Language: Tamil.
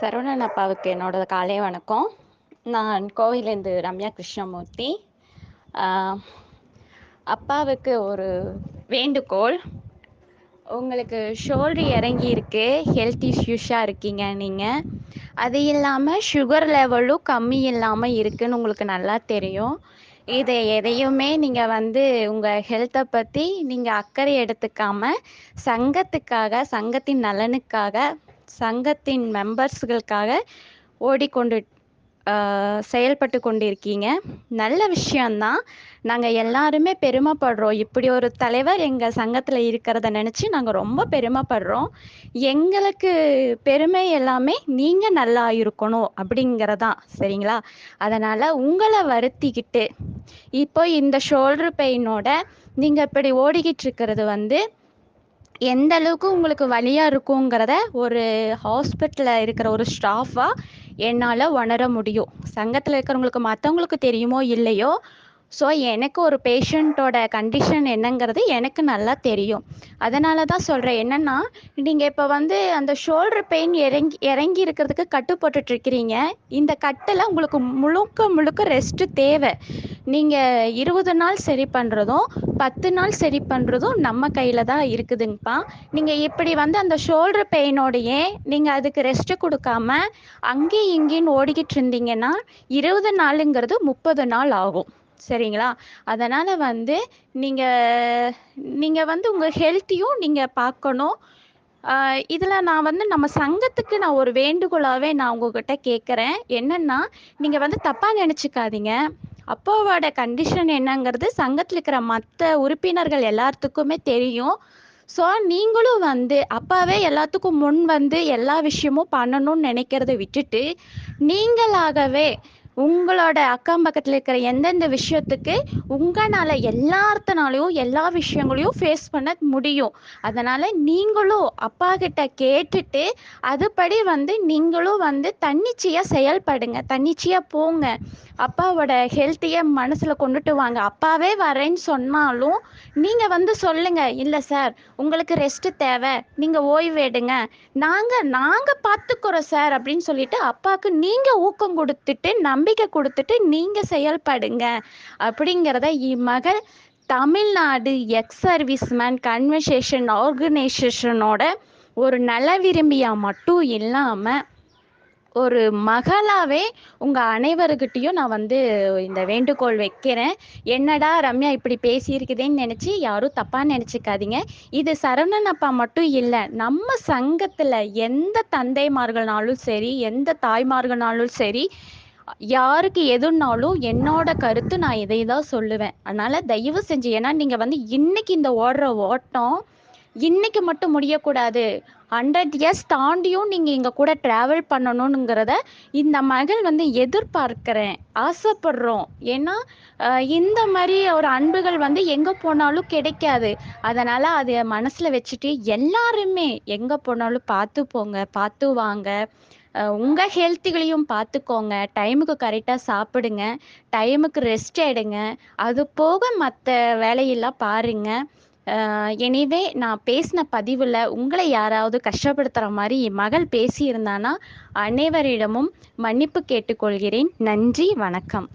சரவணன் அப்பாவுக்கு என்னோட காலை வணக்கம். நான் கோவிலேருந்து ரம்யா கிருஷ்ணமூர்த்தி. அப்பாவுக்கு ஒரு வேண்டுகோள். உங்களுக்கு ஷோல்டர் இறங்கி இருக்கு ஹெல்த் இஷ்யூஸாக இருக்கீங்க நீங்கள் அது இல்லாமல் சுகர் லெவலும் கம்மி இல்லாமல் இருக்குன்னு உங்களுக்கு நல்லா தெரியும். இதை எதையுமே நீங்கள் வந்து உங்கள் ஹெல்த்தை பற்றி நீங்கள் அக்கறை எடுத்துக்காம சங்கத்துக்காக சங்கத்தின் நலனுக்காக சங்கத்தின் மெம்பர்ஸ்களுக்காக ஓடிக்கொண்டு செயல்பட்டு கொண்டிருக்கீங்க. நல்ல விஷயந்தான் நாங்கள் எல்லாருமே பெருமைப்படுறோம். இப்படி ஒரு தலைவர் எங்கள் சங்கத்தில் இருக்கிறத நினச்சி நாங்கள் ரொம்ப பெருமைப்படுறோம். எங்களுக்கு பெருமை எல்லாமே நீங்கள் நல்லா இருக்கணும் அப்படிங்கிறதான். சரிங்களா? அதனால் உங்களை வருத்திக்கிட்டு இப்போ இந்த ஷோல்டர் பெயினோட நீங்கள் இப்படி ஓடிக்கிட்டு இருக்கிறது வந்து எந்த அளவுக்கு உங்களுக்கு வழியாக இருக்குங்கிறத ஒரு ஹாஸ்பிட்டலில் இருக்கிற ஒரு ஸ்டாஃபாக என்னால் உணர முடியும். சங்கத்தில் இருக்கிறவங்களுக்கு மற்றவங்களுக்கு தெரியுமோ இல்லையோ ஸோ எனக்கு ஒரு பேஷண்ட்டோட கண்டிஷன் என்னங்கிறது எனக்கு நல்லா தெரியும். அதனால தான் சொல்கிறேன் என்னென்னா நீங்கள் இப்போ வந்து அந்த ஷோல்டர் பெயின் இறங்கி இறங்கி இருக்கிறதுக்கு கட்டு போட்டுட்ருக்கிறீங்க இந்த கட்டில் உங்களுக்கு முழுக்க முழுக்க ரெஸ்ட்டு தேவை. நீங்கள் இருபது நாள் சரி பண்ணுறதும் பத்து நாள் சரி பண்ணுறதும் நம்ம கையில் தான் இருக்குதுங்கப்பா. நீங்கள் இப்படி வந்து அந்த ஷோல்டர் பெயினோடையே நீங்கள் அதுக்கு ரெஸ்ட்டு கொடுக்காம அங்கேயும் இங்கேயும் ஓடிக்கிட்டு இருந்தீங்கன்னா இருபது நாளுங்கிறது முப்பது நாள் ஆகும். சரிங்களா? அதனால் வந்து நீங்கள் நீங்கள் வந்து உங்கள் ஹெல்த்தையும் நீங்கள் பார்க்கணும். இதில் நான் வந்து நம்ம சங்கத்துக்கு நான் ஒரு வேண்டுகோளாகவே நான் உங்ககிட்ட கேட்குறேன். என்னென்னா நீங்கள் வந்து தப்பாக நினச்சிக்காதீங்க. அப்பாவோட கண்டிஷன் என்னங்கிறது சங்கத்தில் இருக்கிற மற்ற உறுப்பினர்கள் எல்லாத்துக்குமே தெரியும். ஸோ நீங்களும் வந்து அப்பாவே எல்லாத்துக்கும் முன் வந்து எல்லா விஷயமும் பண்ணணும்னு நினைக்கிறத விட்டுட்டு நீங்களாகவே உங்களோட அக்கம் பக்கத்தில் இருக்கிற எந்தெந்த விஷயத்துக்கு உங்களால் எல்லாத்தனாலையும் எல்லா விஷயங்களையும் ஃபேஸ் பண்ண முடியும். அதனால் நீங்களும் அப்பா கிட்ட கேட்டுட்டு அதுபடி வந்து நீங்களும் வந்து தன்னிச்சையாக செயல்படுங்க. தன்னிச்சையாக போங்க. அப்பாவோட ஹெல்த்தியை மனசில் கொண்டுட்டு வாங்க. அப்பாவே வரேன்னு சொன்னாலும் நீங்கள் வந்து சொல்லுங்க இல்லை சார் உங்களுக்கு ரெஸ்ட்டு தேவை. நீங்கள் ஓய்வு எடுங்க. நாங்கள் நாங்கள் பார்த்துக்குறோம் சார் அப்படின்னு சொல்லிட்டு அப்பாவுக்கு நீங்கள் ஊக்கம் கொடுத்துட்டு நம்பிக்கை கொடுத்துட்டு நீங்கள் செயல்படுங்க. அப்படிங்கிறத இம்மகள் தமிழ்நாடு எக்ஸ் சர்வீஸ்மேன் கன்வர்சேஷன் ஆர்கனைசேஷனோட ஒரு நல விரும்பியா மட்டும் இல்லாமல் ஒரு மகளாவே உங்க அனைவருக்கிட்டையும் நான் வந்து இந்த வேண்டுகோள் வைக்கிறேன். என்னடா ரம்யா இப்படி பேசியிருக்குதேன்னு நினைச்சு யாரும் தப்பா நினைச்சுக்காதீங்க. இது சரவணன் அப்பா மட்டும் இல்லை நம்ம சங்கத்துல எந்த தந்தைமார்கள்னாலும் சரி எந்த தாய்மார்கள்னாலும் சரி யாருக்கு எதுனாலும் என்னோட கருத்து நான் இதை தான் சொல்லுவேன். அதனால தயவு செஞ்சு ஏன்னா நீங்க வந்து இன்னைக்கு இந்த ஓடுற ஓட்டம் இன்னைக்கு மட்டும் முடியக்கூடாது. ஹண்ட்ரட் இயர்ஸ் தாண்டியும் நீங்கள் எங்கள் கூட ட்ராவல் பண்ணணுங்கிறத இந்த மகள் வந்து எதிர்பார்க்கிறேன். ஆசைப்படுறோம். ஏன்னா இந்த மாதிரி ஒரு அன்புகள் வந்து எங்கே போனாலும் கிடைக்காது. அதனால் அதை மனசில் வச்சுட்டு எல்லாருமே எங்கே போனாலும் பார்த்து போங்க பார்த்து வாங்க. உங்கள் ஹெல்த்துகளையும் பார்த்துக்கோங்க டைமுக்கு கரெக்டாக சாப்பிடுங்க. டைமுக்கு ரெஸ்ட் எடுங்க. அது போக மற்ற வேலையெல்லாம் பாருங்க. எனிவே நான் பேசின பதிவில் உங்களை யாராவது கஷ்டப்படுத்துகிற மாதிரி என் மகள் பேசியிருந்தானா அனைவரிடமும் மன்னிப்பு கேட்டுக்கொள்கிறேன். நன்றி வணக்கம்.